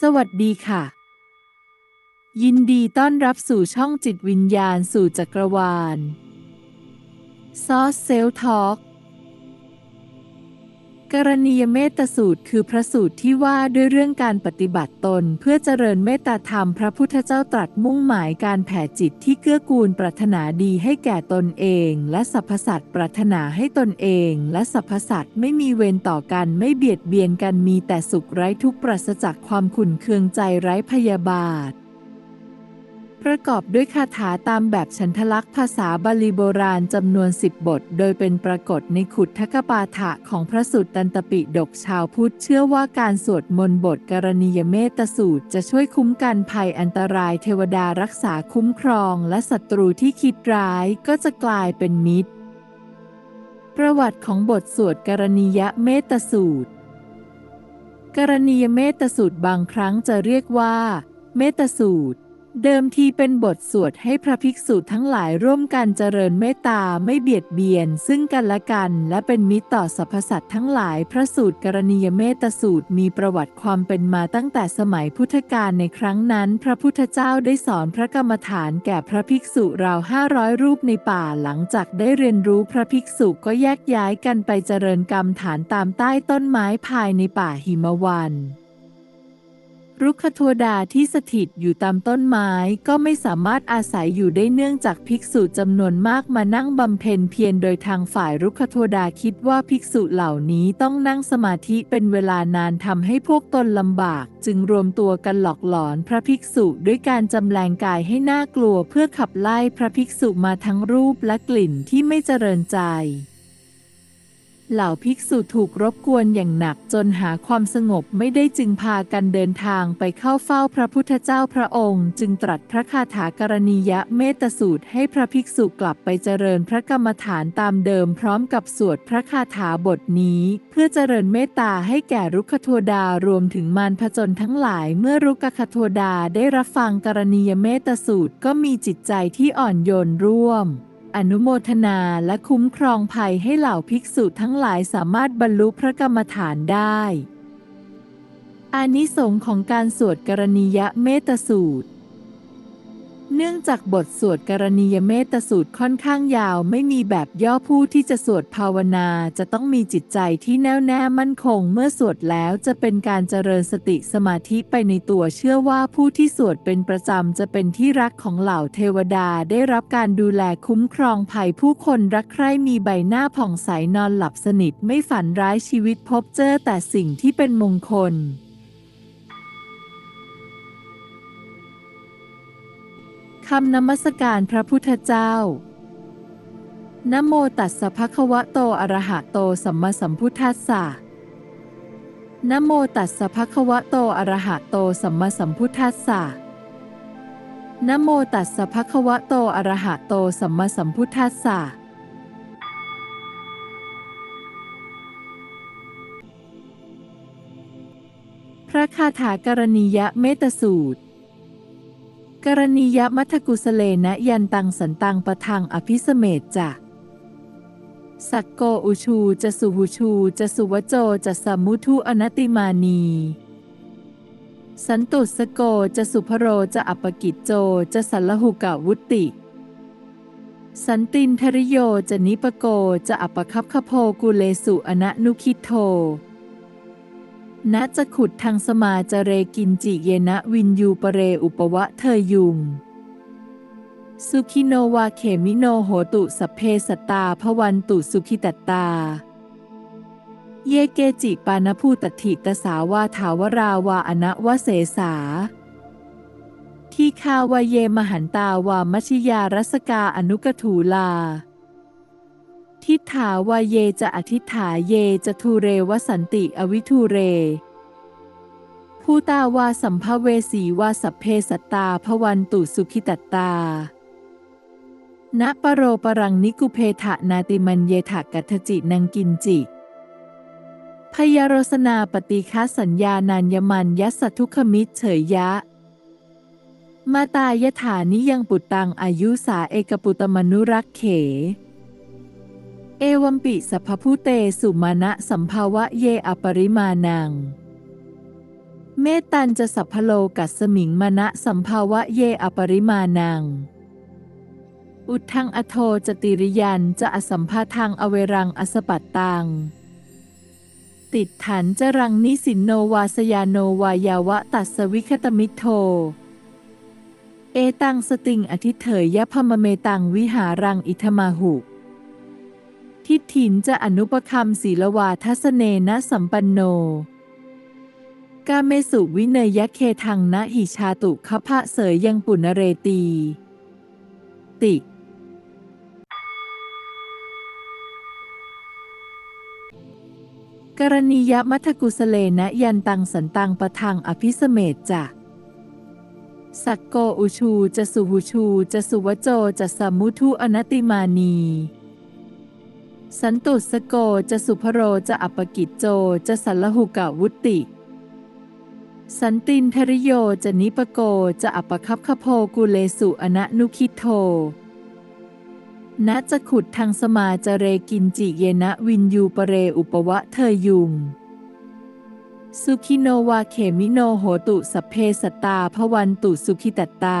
สวัสดีค่ะ ยินดีต้อนรับสู่ช่องจิตวิญญาณสู่จักรวาลซอสเซลทอก กรณียเมตสูตรคือพระสูตรที่ว่าด้วยเรื่องการปฏิบัติตน เพื่อเจริญเมตตาธรรมพระพุทธเจ้าตรัสมุ่งหมายการแผ่จิตที่เกื้อกูลปรารถนาดีให้แก่ตนเอง และสรรพสัตว์ปรารถนาให้ตนเอง และสรรพสัตว์ไม่มีเวรต่อกันไม่เบียดเบียนกันมีแต่สุขไร้ทุกข์ปราศจากความขุ่นเคืองใจไร้พยาบาท ประกอบด้วยคาถาตามแบบฉันทลักษณ์ภาษาบาลีโบราณจำนวนสิบบท โดยเป็นปรากฏในขุททกปาฐะของพระสุตตันตปิฎกชาวพุทธเชื่อว่าการสวดมนต์บทกรณียเมตสูตร จะช่วยคุ้มกันภัยอันตรายเทวดารักษาคุ้มครอง และศัตรูที่คิดร้ายก็จะกลายเป็นมิตร ประวัติของบทสวดกรณียเมตสูตร กรณียเมตสูตรบางครั้งจะเรียกว่า เมตสูตร เดิมทีเป็นบทสวดให้พระภิกษุทั้งหลายร่วมกันเจริญเมตตาไม่เบียดเบียน ซึ่งกันและกัน และเป็นมิตรต่อสรรพสัตว์ทั้งหลายพระสูตรกรณียเมตสูตรมีประวัติความเป็นมาตั้งแต่สมัยพุทธกาลในครั้งนั้น พระพุทธเจ้าได้สอนพระกรรมฐานแก่พระภิกษุราวห้าร้อยรูปในป่าหลังจากได้เรียนรู้พระภิกษุก็แยกย้ายกันไปเจริญกรรมฐานตามใต้ต้นไม้ภายในป่าหิมวัน รุกขโทดาที่สถิตอยู่ตามต้นไม้ก็ไม่สามารถอาศัยอยู่ได้เนื่องจากภิกษุจำนวนมากมานั่งบำเพ็ญเพียรโดยทางฝ่ายรุกขโทดาคิดว่าภิกษุเหล่านี้ต้องนั่งสมาธิเป็นเวลานานทำให้พวกตนลำบาก จึงรวมตัวกันหลอกหลอนพระภิกษุด้วยการจำแรงกายให้น่ากลัวเพื่อขับไล่พระภิกษุมาทั้งรูปและกลิ่นที่ไม่เจริญใจ เหล่าภิกษุถูกรบกวนอย่างหนักจนหาความสงบไม่ได้จึงพากันเดินทางไปเข้าเฝ้าพระพุทธเจ้าพระองค์ จึงตรัสพระคาถากรณียะเมตสูตรให้พระภิกษุกลับไปเจริญพระกรรมฐานตามเดิมพร้อมกับสวดพระคาถาบทนี้ เพื่อเจริญเมตตาให้แก่รุกขโทดารวมถึงมารพจนทั้งหลายเมื่อรุกขโทดาได้รับฟังกรณียเมตสูตรก็มีจิตใจที่อ่อนโยนร่วม อนุโมทนาและคุ้มครองภัยให้เหล่าภิกษุทั้งหลายสามารถบรรลุพระกรรมฐานได้อานิสงค์ของการสวดกรณียเมตสูตร เนื่องจากบทสวดกรณียเมตสูตรค่อนข้างยาวไม่มีแบบย่อผู้ที่จะสวดภาวนาจะต้องมีจิตใจที่แน่วแน่มั่นคง เมื่อสวดแล้วจะเป็นการเจริญสติสมาธิไปในตัวเชื่อว่าผู้ที่สวดเป็นประจำจะเป็นที่รักของเหล่าเทวดาได้รับการดูแลคุ้มครองภัยผู้คนรักใคร่มีใบหน้าผ่องใสนอนหลับสนิทไม่ฝันร้ายชีวิตพบเจอแต่สิ่งที่เป็นมงคล คำนมัสการพระพุทธเจ้านโมตัสสะภะคะวะโตอะระหะโตสัมมาสัมพุทธัสสะนโมตัสสะภะคะวะโตอะระหะโตสัมมาสัมพุทธัสสะนโมตัสสะภะคะวะโตอะระหะโตสัมมาสัมพุทธัสสะพระคาถากรณียเมตสูตร กรณียมัทกุสเลนะยันตังสันตังประทังอภิสเมตจะสักโกอุชูจะสุหุชูจะสุวโจจะสมมุทุอนติมานี สันตุสโกจะสุพโรจะอัปกิจโจจะสัลหุกะวุติ สันตินทริโยจะนิปโกจะอัปปคับขโพกุเลสุอนะนุคิโท ณจะขุดทางสมาจเรกินจิเยนะวินยูปเรอุปวะเธอยุง สุขิโนวาเขมิโนโหตุสเพสตาพวันตุสุขิตตตาเยเกจิปานภูตถิตสาวาถาวราวาอนวเสสาที่คาวาเยมหันตาวามัชยารัสกาอนุกถูลา ทิฏฐาวาเยจะอธิฐาเยจะทูเรวสันติอวิทูเรผู้ตาวาสัมภเวสีวาสัพเพสัตตาพวันตุสุขิตตา ณปโรปรังนิกุเพทะนาติมันเยถะกัทจินังกินจิ พยารสนาปฏิฆาสัญญานันยมันยัสทุขมิตรเฉยยะ มาตายถานิยังปุตตังอายุสาเอกปุตมนุรักเข เอวัมปิสัพพุเตสุมาณะสัมภาวะเยอปริมาณัง เมตันจะสัพพโลกัสมิงมณะสัมภาวะเยอปริมานัง อุทังอโทจติริยันจะอสัมภาทังอเวรังอสปัตตัง ติดฐานจรังนิสินโนวาสยาโนวายาวะตัสสวิคตมิโทเอตังสติงอธิเถยยพมเมตังวิหารังอิทมาหุ ทิฏฐินจะอนุปคัมศีลวาทัสเนนะสัมปันโน กาเมสุวิเนยเคทังนะหิชาตุขพะเสยยังปุณเรตี ติกรณียมัทกุสเลนะยันตังสันตังปะทังอภิสเมตจะสักโกอุชูจะสุหุชูจะสุวโจจะสมมุทุอนติมานี สันตุสโกจะสุพโรจะอัปปกิจโจจะสัลหุกะวุติ สันตินทริโยจะนิปโกจะอัปปคัพคโพกุเลสุอนะนุคิโทณจะขุดทางสมาจะเรกินจิเยนะวินยูปเรอุปวะเธอยุง สุขิโนวาเขมิโนโหตุสเพสตาพวันตุสุขิตตา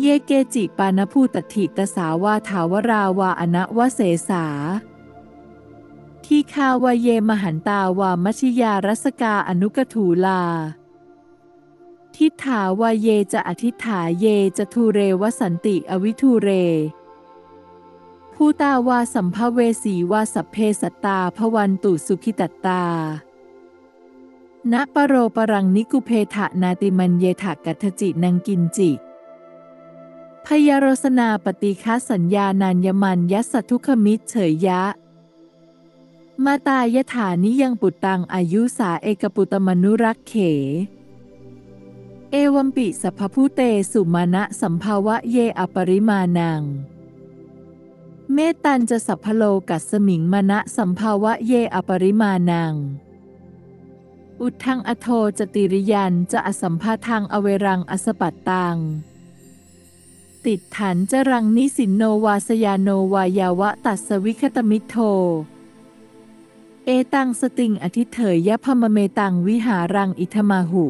เยเกจิปานภูตถิตสาวาถาวราวาอนวเสสา ที่คาวาเยมหันตาวามชยารัสกาอนุกถูลา ทิฏฐาวาเยจะอธิษฐาเยจะทูเรวสันติอวิทูเรผู้ตาวาสัมภเวสีวาสัพเพสตตาพวันตุสุขิตตตาณปโรปรังนิกุเพทะนาติมันเยถกัทจินังกินจิ พยารสนาปฏิฆาสัญญานานยมันยัสทุขมิตรเฉยยะ มาตายถานิยังปุตตังอายุสาเอกปุตมนุรักเข เอวัมปิสัพพุเตสุมาณะสัมภาวะเยอปริมานัง เมตตันจะสัพพโลกัสมิงมณะสัมภาวะเยอปริมานังอุทังอโทจติริยันจะอสัมภาทังอเวรังอสปัตตัง ติดฐานจรังนิสินโนวาสยาโนวายาวะตัสสวิคตมิโท เอตังสติงอธิเถยยพมเมตังวิหารังอิทมาหุ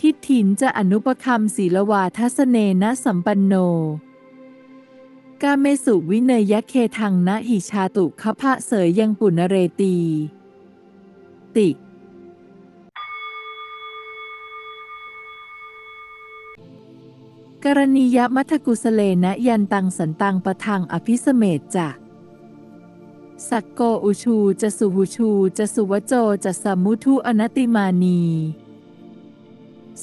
ทิฏฐินจะอนุปคัมศีลวาทัสเนนะสัมปันโน กาเมสุวิเนยเคทังนะหิชาตุขพะเสยยังปุณเรตี ติ กรณียมัทกุสเลนะยันตังสันตังประทังอภิสเมตจะสักโกอุชูจะสุหุชูจะสุวโจจะสมมุทุอนติมานี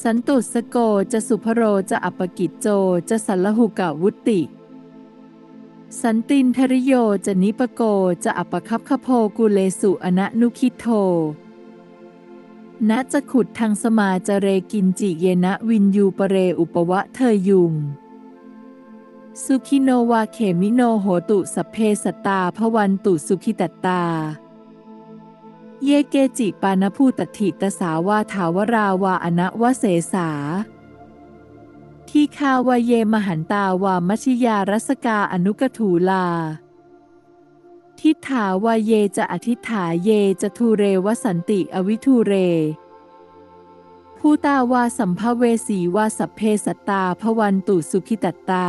สันตุสโกจะสุพโรจะอัปปกิจโจจะสัลหุกะวุติ สันตินทริโยจะนิปโกจะอัปปคัพคโพกุเลสุอนะนุคิโท ณจะขุดทางสมาจเรกินจิเยนะวินยูปเรอุปวะเธอยุง สุขิโนวาเขมิโนโหตุสพเพสตาพวันตุสุขิตตตา เยเกจิปานภูตถิตสาวาถาวราวาอนวเสสาที่คาวาเยมหันตาวามชยารัสกาอนุกถูลา ทิฏฐาวาเยจะอธิฐาเยจะทูเรวสันติอวิทูเร ผู้ตาวาสัมภเวสีวาสัพเพสตตาพวันตุสุขิตตา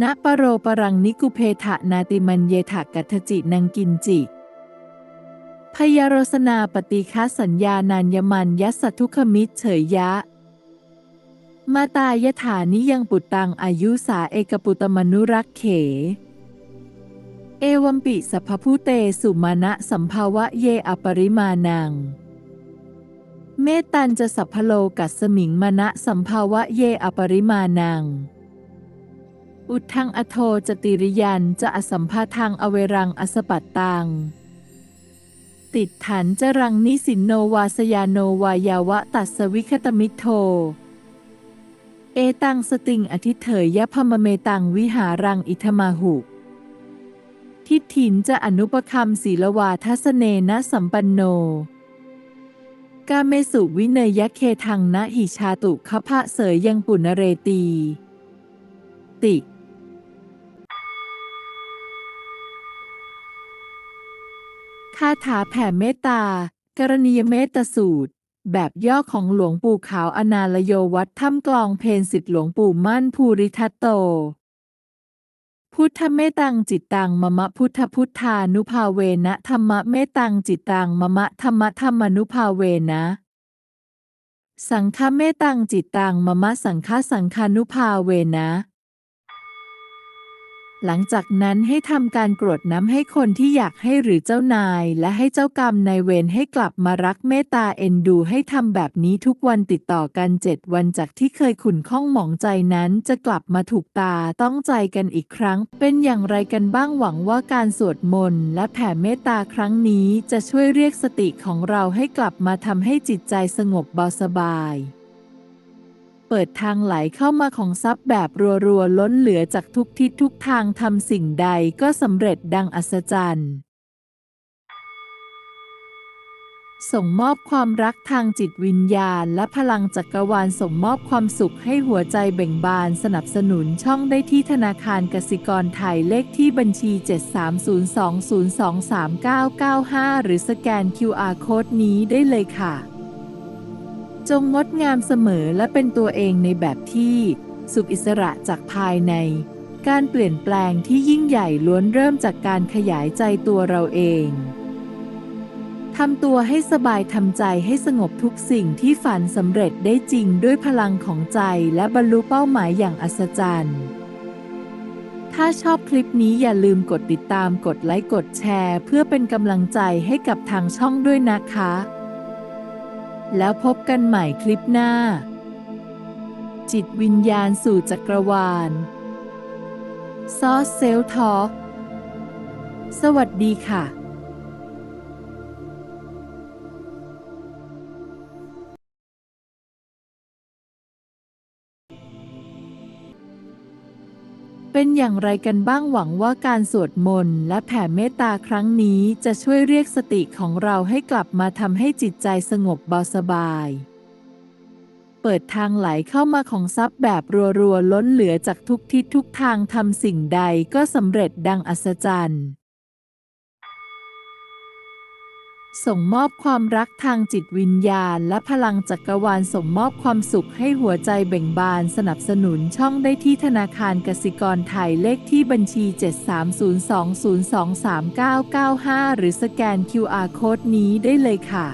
ณปโรปรังนิกุเพทะนาติมันเยถกัทจินังกินจิ พยารสนาปฏิฆาสัญญานานยมันยัสทุขมิตรเฉยยะ มาตายถานิยังปุตตังอายุสาเอกปุตมนุรักเขเอวัมปิสัพพพุเตสุมาณะสัมภาวะเยอปริมานัง เมตันจะสัพพโลกัสมิงมณะสัมภาวะเยอปริมานัง อุทังอโทจติริยันจะอสัมภาทังอเวรังอสปัตตัง ติดฐานจรังนิสินโนวาสยาโนวายาวะตัสวิคตมิโท เอตังสติงอธิเถยยพมเมตังวิหารังอิทมาหุทิฏฐินจะอนุปคัมศีลวาทัสเนนะสัมปันโน กาเมสุวิเนยเคทังนะหิชาตุขพะเสยยังปุณเรตี ติคาถาแผ่เมตตา กรณียเมตสูตร แบบย่อของหลวงปู่ขาวอนาลโยวัดถ้ำกลองเพนสิทธิหลวงปู่มั่นภูริทัตโต พุทธเมตังจิตตังมะมะพุทธพุทธานุภาเวนะธรรมะเมตังจิตตังมะมะธรรมะธรรมานุภาเวนะ สังฆเมตังจิตตังมะมะสังฆสังฆานุภาเวนะ หลังจากนั้นให้ทำการกรวดน้ำให้คนที่อยากให้หรือเจ้านาย และให้เจ้ากรรมนายเวรให้กลับมารักเมตตาเอ็นดูให้ทำแบบนี้ทุกวันติดต่อกันเจ็ดวันจากที่เคยขุ่นข้องหมองใจนั้นจะกลับมาถูกตาต้องใจกันอีกครั้ง เป็นอย่างไรกันบ้างหวังว่าการสวดมนต์และแผ่เมตตาครั้งนี้จะช่วยเรียกสติของเราให้กลับมาทำให้จิตใจสงบเบาสบาย เปิดทางไหลเข้ามาของทรัพย์แบบรัวๆ ล้นเหลือจากทุกทิศทุกทางทำสิ่งใดก็สำเร็จดังอัศจรรย์ ส่งมอบความรักทางจิตวิญญาณ และพลังจักรวาลส่งมอบความสุขให้หัวใจเบ่งบานสนับสนุนช่องได้ที่ธนาคารกสิกรไทยเลขที่บัญชี 7302023995 หรือสแกน QR โค้ดนี้ได้เลยค่ะ จงงดงามเสมอและเป็นตัวเองในแบบที่ สุขอิสระจากภายใน การเปลี่ยนแปลงที่ยิ่งใหญ่ล้วนเริ่มจากการขยายใจตัวเราเองทำตัวให้สบายทำใจให้สงบทุกสิ่งที่ฝันสำเร็จได้จริงด้วยพลังของใจและบรรลุเป้าหมายอย่างอัศจรรย์ ถ้าชอบคลิปนี้อย่าลืมกดติดตามกดไลค์กดแชร์ เพื่อเป็นกำลังใจให้กับทางช่องด้วยนะคะ แล้วพบกันใหม่คลิปหน้า จิตวิญญาณสู่จักรวาลซอสเซลทอ k สวัสดีค่ะ เป็นอย่างไรกันบ้างหวังว่าการสวดมนต์และแผ่เมตตาครั้งนี้จะช่วยเรียกสติของเราให้กลับมาทำให้จิตใจสงบเบาสบาย เปิดทางไหลเข้ามาของทรัพย์แบบรัวๆล้นเหลือจากทุกทิศทุกทางทำสิ่งใดก็สำเร็จดังอัศจรรย์ ส่งมอบความรักทางจิตวิญญาณ และพลังจักรวาลส่งมอบความสุขให้หัวใจเบ่งบานสนับสนุนช่องได้ที่ธนาคารกสิกรไทยเลขที่บัญชี 7302023995 หรือสแกน QR โค้ดนี้ได้เลยค่ะ